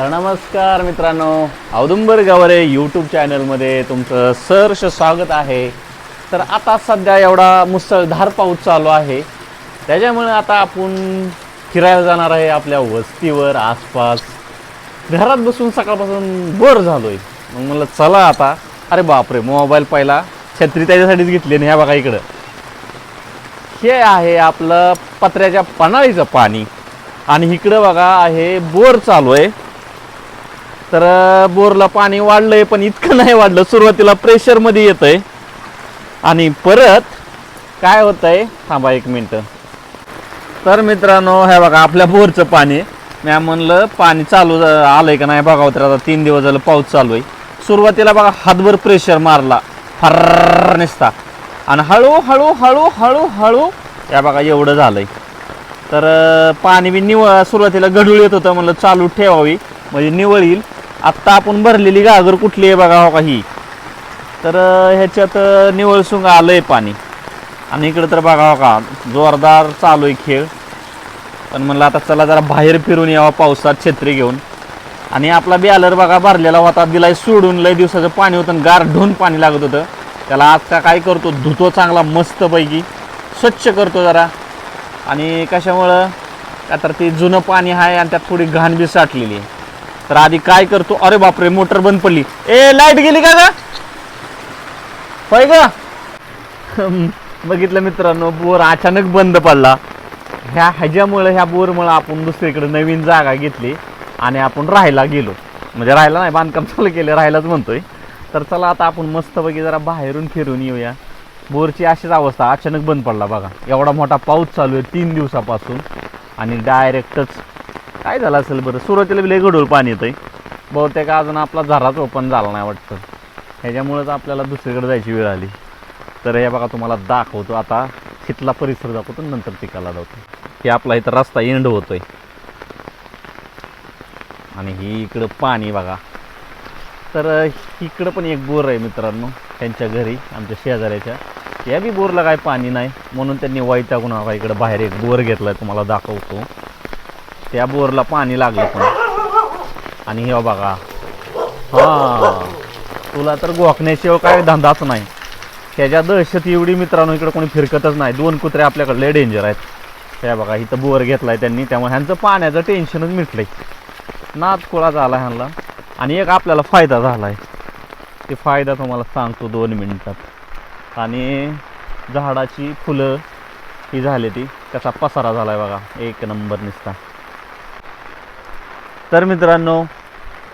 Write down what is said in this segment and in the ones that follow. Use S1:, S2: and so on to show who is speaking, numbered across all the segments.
S1: तर नमस्कार मित्रांनो. औदुंबर गावरे यूट्यूब चॅनलमध्ये तुमचं सहर्ष स्वागत आहे. तर आता सध्या एवढा मुसळधार पाऊस चालू आहे. त्याच्यामुळे आता आपण फिरायला जाणार आहे आपल्या वस्तीवर आसपास. घरात बसून सकाळपासून बोर झालोय. मग म्हणलं चला आता. अरे बापरे मोबाईल पहिला. छत्री त्याच्यासाठीच घेतली आणि ह्या बघा इकडं. हे आहे आपलं पत्र्याच्या पन्हाळीचं पाणी. आणि इकडं बघा आहे बोर चालू आहे. तर बोरला पाणी वाढलंय पण इतकं नाही वाढलं. सुरुवातीला प्रेशरमध्ये येतंय. आणि परत काय होतंय? थांबा एक मिनटं. तर मित्रांनो हे बघा आपल्या बोरचं पाणी. मी म्हणलं पाणी चालू आलंय का नाही बघा तर आता तीन दिवस झालं पाऊस चालू आहे. सुरुवातीला बघा हातभर प्रेशर मारला. फर्र निसता. आणि हळूहळू हळू हळू या बघा एवढं झालंय. तर पाणी बी निवळ सुरुवातीला गढूळ येत होतं म्हणलं चालू ठेवावी. म्हणजे निवळ येईल आत्ता आपण भरलेली गागर कुठली आहे बघा हो का ही. तर ह्याच्यात निवळसुंग आलं आहे पाणी. आणि इकडं तर बघा हो का जोरदार चालू आहे खेळ. पण म्हणलं आता चला जरा बाहेर फिरून यावा पावसात छत्री घेऊन. आणि आपला बॅलर बघा भरलेला होता दिलाय सोडून लय दिवसाचं पाणी होतं आणि पाणी लागत होतं. त्याला आज का काय करतो धुतो चांगला मस्तपैकी. स्वच्छ करतो जरा. आणि कशामुळं का तर ते जुनं पाणी आहे आणि त्यात थोडी घाण बी साठलेली आहे. तर आधी काय करतो? अरे बापरे मोटर बंद पडली. ए लाइट गेली का ग? होय का बघितलं मित्रांनो बोर अचानक बंद पडला. ह्या ह्याच्यामुळं ह्या बोरमुळं आपण दुसरीकडे नवीन जागा घेतली आणि आपण राहायला गेलो. म्हणजे राहायला नाही बांधकाम चालू केलं राहायलाच म्हणतोय. तर चला आता आपण मस्तपैकी जरा बाहेरून फिरून येऊया. बोरची अशीच अवस्था अचानक बंद पडला बघा. एवढा मोठा पाऊस चालू आहे तीन दिवसापासून आणि डायरेक्टच काय झालं असेल बरं? सुरुवातीला लय गडूळ पाणी येतंय. बहुतेक अजून आपला झराच ओपन झाला नाही वाटतं. ह्याच्यामुळेच आपल्याला दुसरीकडे जायची वेळ आली. तर हे बघा तुम्हाला दाखवतो आता. तिथला परिसर दाखवतो नंतर पिकाला जातो हे आपला इथं रस्ता एंड होतोय. आणि ही इकडं पाणी बघा. तर इकडं पण एक बोर आहे मित्रांनो त्यांच्या घरी आमच्या शेजाऱ्याच्या. या बी बोरला काय पाणी नाही. म्हणून त्यांनी वैतागून बघा इकडं बाहेर एक बोर घेतलाय तुम्हाला दाखवतो. त्या बोरला पाणी लागलं पण. आणि हे बघा. हा. तुला तर गोखण्याशिवाय काय धंदाच नाही. त्याच्या दहशत एवढी मित्रांनो इकडे कोणी फिरकतच नाही. दोन कुत्रे आपल्याकडले डेंजर आहेत. त्या बघा इथं बोर घेतलाय त्यांनी. त्यामुळे ह्यांचं पाण्याचं टेन्शनच मिटलंय. नाद कोळा झाला ह्यांना. आणि एक आपल्याला फायदा झालाय. ते फायदा तुम्हाला सांगतो दोन मिनिटात. आणि झाडाची फुलं ही झाली ती. कसा पसारा झालाय बघा. एक नंबर निसता. तर मित्रांनो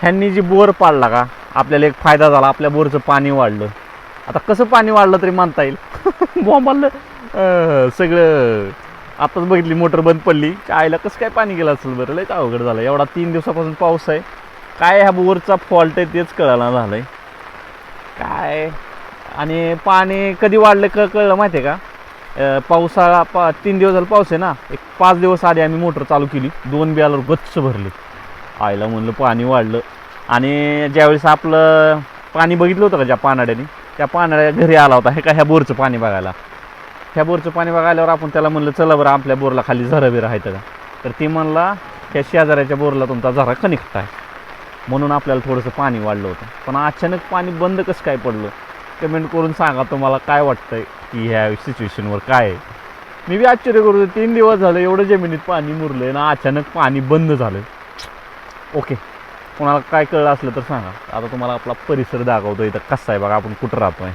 S1: ह्यांनी जी बोर पाडला का आपल्याला एक फायदा झाला आपल्या बोरचं पाणी वाढलं. आता कसं पाणी वाढलं तरी मानता येईल? बॉम्बाला सगळं आताच बघितली मोटर बंद पडली. आईला कसं काय पाणी गेलं असेल बरं? लयच अवघड झालं. एवढा तीन दिवसापासून पाऊस आहे. काय ह्या बोरचा फॉल्ट आहे तेच कळायला आहे काय? आणि पाणी कधी वाढलं क कळलं माहिती आहे का पावसाळा पा तीन दिवस झालं पाऊस आहे ना? एक पाच दिवस आधी आम्ही मोटर चालू केली. दोन बियाला गच्च भरले. आईला म्हणलं पाणी वाढलं. आणि ज्यावेळेस आपलं पाणी बघितलं होतं का ज्या पानाड्याने त्या पानाड्या घरी आला होता. हे का ह्या बोरचं पाणी बघायला? ह्या बोरचं पाणी बघायल्यावर आपण त्याला म्हणलं चला बरं आपल्या बोरला खाली झरा बिरा आहे का? तर ती म्हणला त्या शेजाऱ्याच्या बोरला तुमचा झरा कनेक्ट आहे. म्हणून आपल्याला थोडंसं पाणी वाढलं होतं. पण अचानक पाणी बंद कसं काय पडलं? कमेंट करून सांगा तुम्हाला काय वाटतंय की ह्या सिच्युएशनवर काय आहे. मी बी आश्चर्य करतो तीन दिवस झालं एवढं जमिनीत पाणी मुरलंय ना अचानक पाणी बंद झालं ओके. कोणाला काय कळलं असलं तर सांगा. आता तुम्हाला आपला परिसर दाखवतो इथं. कसा आहे बघा आपण कुठं राहतोय.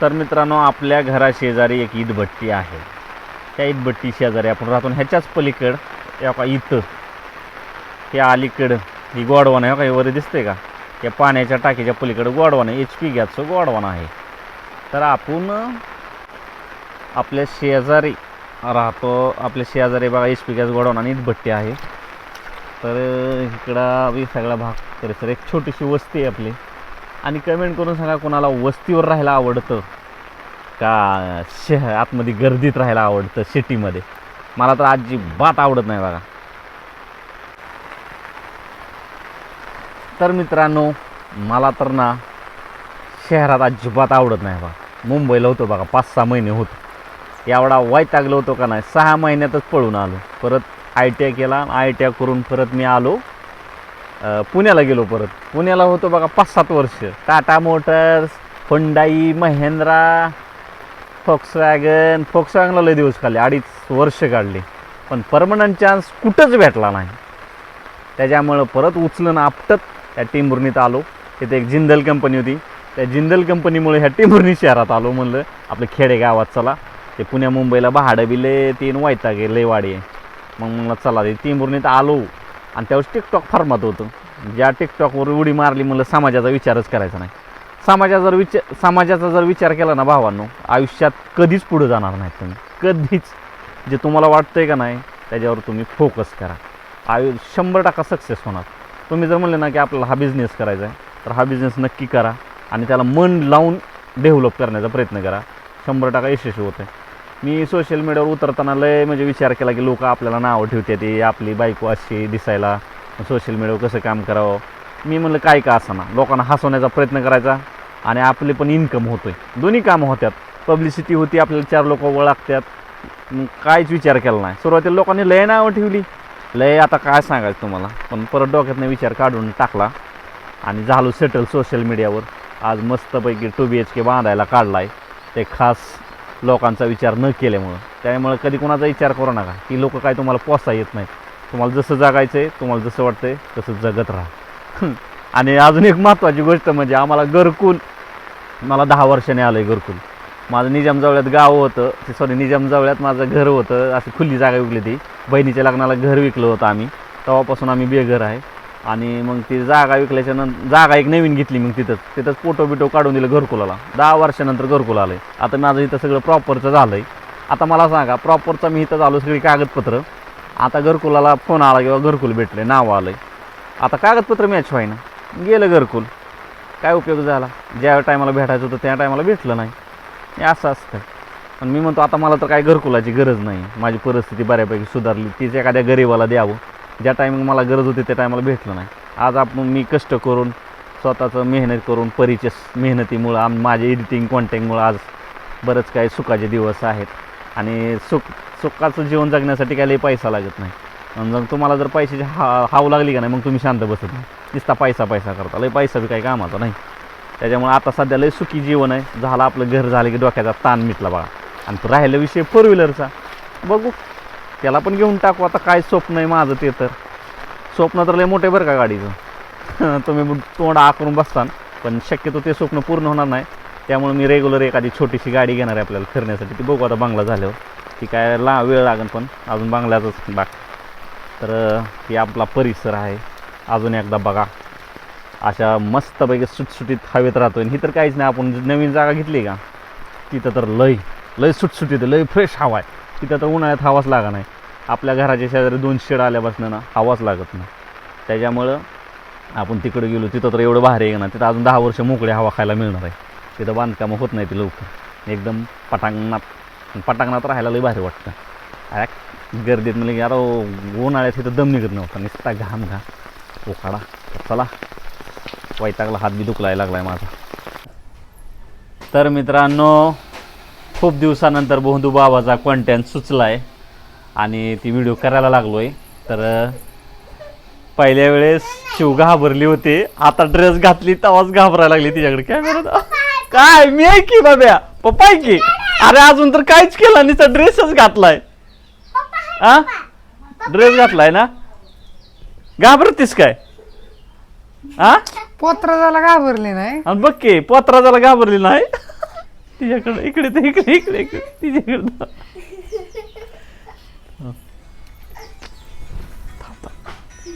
S1: तर मित्रांनो आपल्या घराशेजारी एक ईदभट्टी आहे. त्या ईदभट्टी शेजारी आपण राहतो. ह्याच्याच पलीकड या का इथं. हे अलीकडं ही गोडवान आहे. का हे वर दिसतंय का? या पाण्याच्या टाकीच्या पलीकडं गोडवान आहे. एच पी गॅसचं गोडवान आहे. तर आपण आपल्या शेजारी राहतो. आपल्या शेजारी बघा एच पी गॅस गोडवान आणि ईदभट्टी आहे. तर इकडं बी सगळा भाग परिसर एक छोटीशी वस्ती आहे आपली. आणि कमेंट करून सांगा कोणाला वस्तीवर राहायला आवडतं. का शह आतमध्ये गर्दीत राहायला आवडतं सिटीमध्ये. मला तर अजिबात आवडत नाही बघा. तर मित्रांनो मला तर ना शहरात अजिबात आवडत नाही बघा. मुंबईला होतो बघा पाच सहा महिने होतो. एवढा वैतागलो होतो का नाही सहा महिन्यातच पळून आलो. परत आय टी आय केला आय टी आय करून परत मी आलो. पुण्याला गेलो परत. पुण्याला होतो बघा पाच सात वर्ष. Tata Motors Hyundai Mahindra Volkswagen. फॉक्सवॅगनला लय दिवस काढले अडीच वर्ष काढले. पण परमनंट चान्स कुठंच भेटला नाही. त्याच्यामुळं परत उचलून आपटत त्या टिंबुर्णीत आलो. तिथे एक जिंदल कंपनी होती. त्या जिंदल कंपनीमुळे ह्या टिंबुर्णी शहरात आलो म्हणलं आपलं खेडेगावात चला. ते पुण्या मुंबईला भाडं बी तीन वायता गेले लय वाडी आहे. मग म्हणलं चला ते टिंबुर्णीत आलो. आणि त्यावेळेस टिकटॉक फॉर्मात होतं. ज्या टिकटॉकवर उडी मारली म्हणलं समाजाचा विचारच करायचा नाही. समाजा जर विचार समाजाचा जर विचार केला ना भावांनो आयुष्यात कधीच पुढे जाणार नाही तुम्ही. कधीच. जे तुम्हाला वाटतंय का नाही त्याच्यावर तुम्ही फोकस करा. आयु शंभर टक्का सक्सेस होणार. तुम्ही जर म्हणले ना की आपल्याला हा बिझनेस करायचा आहे तर हा बिझनेस नक्की करा आणि त्याला मन लावून डेव्हलप करण्याचा प्रयत्न करा. शंभर टक्का यशस्वी होतं मी सोशल मीडियावर उतरताना लय म्हणजे विचार केला की लोक आपल्याला नावं ठेवते ते आपली बायको अशी दिसायला. सोशल मीडियावर कसं काम करावं? मी म्हणलं काय का असं ना? लोकांना हसवण्याचा प्रयत्न करायचा आणि आपले पण इन्कम होतोय. दोन्ही कामं होत्यात. पब्लिसिटी होती आपल्याला चार लोक ओळखतात. मग काहीच विचार केला नाही. सुरुवातीला लोकांनी लय नावं ठेवली. लय आता काय सांगायचं तुम्हाला? पण परत डोक्यातनं विचार काढून टाकला आणि झालो सेटल सोशल मीडियावर आज मस्तपैकी टू बी एच के बांधायला काढला आहे ते खास लोकांचा विचार न केल्यामुळं. त्यामुळे कधी कोणाचा विचार करू नका. की लोक काय तुम्हाला पोसा येत नाही तुम्हाला जसं जगायचं आहे तुम्हाला जसं वाटतंय तसं जगत राहा. आणि अजून एक महत्त्वाची गोष्ट म्हणजे आम्हाला घरकुल. मला दहा वर्षाने आलं आहे घरकुल. माझं निजामजवळ्यात गाव होतं. ते सॉरी निजामजवळ्यात माझं घर होतं. अशी खुली जागा विकली ती बहिणीच्या लग्नाला घर विकलं होतं आम्ही. तेव्हापासून आम्ही बेघर आहे. आणि मग ती जागा विकल्याच्या नंतर जागा एक नवीन घेतली मग तिथंच. तिथंच फोटो बिटो काढून दिलं घरकुलाला. दहा वर्षानंतर घरकुल आलं आहे आता माझं इथं सगळं प्रॉपरचं झालं आहे आता मला सांगा प्रॉपरचं मी इथं झालो सगळी कागदपत्र. आता घरकुलाला फोन आला किंवा घरकुल भेटले नाव आलं आहे आता कागदपत्र मॅच व्हाय ना गेलं घरकुल. काय उपयोग झाला? ज्या टायमाला भेटायचं होतं त्या टायमाला भेटलं नाही. हे असं असतं. पण मी म्हणतो आता मला तर काय घरकुलाची गरज नाही. माझी परिस्थिती बऱ्यापैकी सुधारली. तीच एखाद्या गरीबाला द्यावं. ज्या टायमिंग मला गरज होती त्या टायमाला भेटलं नाही. आज आपण मी कष्ट करून स्वतःचं मेहनत करून परिचय मेहनतीमुळं आम माझे एडिटिंग कॉन्टॅक्टमुळं आज बरंच काही सुखाचे दिवस आहेत. आणि सुख सुखाचं जीवन जगण्यासाठी काही लई पैसा लागत नाही. मग तुम्हाला जर पैशाची हा हाव लागली का नाही मग तुम्ही शांत बसत नाही. नुसता पैसा पैसा करता. लई पैसा बी काही कामाचा नाही. त्याच्यामुळे आता सध्या लय सुखी जीवन आहे. झालं आपलं घर झालं की डोक्याचा ताण मिटला बघा. आणि तो राहिला विषय फोर व्हीलरचा बघू. त्याला पण घेऊन टाकू. आता काय स्वप्न आहे माझं ते तर. स्वप्न तर लय मोठे बरं का गाडीचं. तुम्ही तोंड आकरून बसतान पण शक्यतो ते स्वप्न पूर्ण होणार नाही. त्यामुळे मी रेग्युलर एखादी छोटीशी गाडी घेणार आहे आपल्याला फिरण्यासाठी. ती बघू आता बंगला झाल्यावर. ती काय ला वेळ लागेल पण. अजून बंगल्याचंच बाग तर ही आपला परिसर आहे. अजून एकदा बघा. अशा मस्तपैकी सुटसुटीत हवेत राहतो आणि ही तर काहीच नाही. आपण नवीन जागा घेतली का? तिथं तर लय लय सुटसुटीत लय फ्रेश हवा आहे. तिथं तर उन्हाळ्यात हवाच लागा नाही. आपल्या घराच्या शेजारी दोन शेड आल्यापासून ना हवाच लागत नाही. त्याच्यामुळं आपण तिकडे गेलो तिथं तर एवढं भारी आहे ना तिथं अजून दहा वर्ष मोकळी हवा खायला मिळणार आहे. तिथं बांधकामं होत नाही ती लवकर. एकदम पटांगणात पटांगणात राहायला लई भारी वाटतं. अरे गर्दीत म्हणजे की उन्हाळ्यात तिथं दम निघत नव्हता. निसता घाम घाम. उखाडा चला. वैतागला हात बी दुखलाय लागलाय माझा. तर मित्रांनो खूप दिवसानंतर बोंधू बाबाचा कंटेंट सुचलाय. आणि ती व्हिडिओ करायला लागलोय. तर अं, पहिल्या वेळेस शिव घाबरली होते. आता ड्रेस घातली तेव्हाच घाबरायला लागली तिच्याकडे. कॅमेरा काय? मी आहे की बाब्या? पप्पा आहे की? अरे अजून तर काहीच केलं तर ड्रेसच घातलाय. हा ड्रेस घातलाय ना? घाबरतीस काय? हा
S2: पोत्राला घाबरले नाही.
S1: आणि बघ की पोत्राजाला घाबरली नाही. तिच्याकडे इकडे तर इकडे इकडे इकडे तिच्याकडे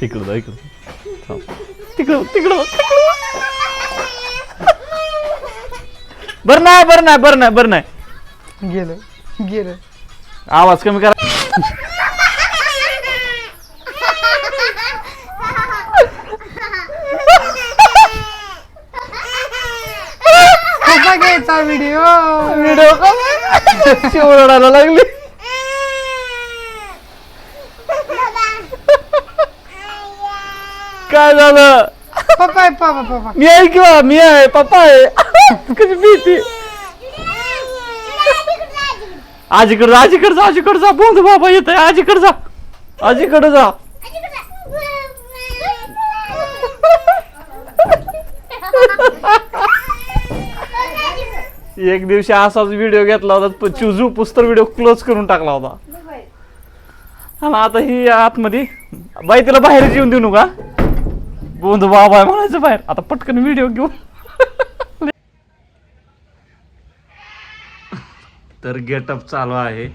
S1: इकडं जा इकडं थांब. तिकडं तिकडं तिकडं बरं नाही बरं नाही बरं नाही बरं नाही.
S2: गेलं गेलं.
S1: आवाज कमी करा
S2: कसा घ्यायचा व्हिडिओ.
S1: व्हिडिओ शिवरडायला लागली. काय झालं?
S2: पप्पा आहे पप्पा पप्पा.
S1: मी आहे किंवा? मी आहे पप्पा आहे. कशी भीती. आजीकडे जा आजीकडे जा आजीकडे जा. बोंद बाबा येत आहे आजीकडे जा. आजीकडे जा. एक दिवशी असाच व्हिडिओ घेतला होता पण पुस्तर व्हिडिओ क्लोज करून टाकला होता. आणि आता ही आतमध्ये बाई तिला बाहेर येऊन देऊ नका. बोंध बाबा म्हणायचं बाहेर. आता पटकन व्हिडिओ घेऊ तर गेटअप चालू आहे.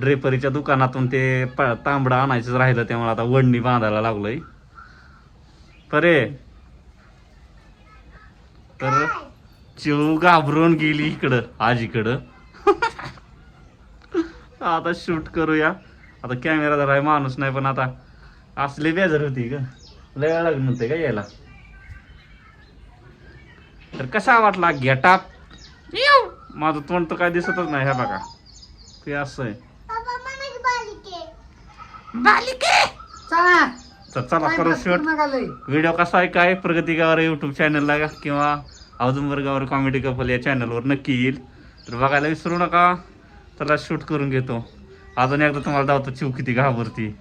S1: ड्रेपरीच्या दुकानातून ते तांबडा तांबडं राहिलं त्यामुळे आता वडणी बांधायला लागलोय. परे. तर चिव घाबरून गेली इकडं आजीकडं आता शूट करूया. आता कॅमेरा जरा माणूस नाही पण आता असले बेजार होती का लय वेळ लागलं नव्हते का यायला तर कसा वाटला गेटाप माझं तोंड तर काय दिसतच नाही ह्या बघा. ते असं आहे.
S2: चला.
S1: तर चला करू शूट. व्हिडिओ कसा आहे काय प्रगती गावर युट्यूब चॅनलला किंवा औदुंबर गावर कॉमेडी कपल या चॅनलवर नक्की येईल. तर बघायला विसरू नका. त्याला शूट करून घेतो. अजून एकदा तुम्हाला धावतो चिव किती घाबरती.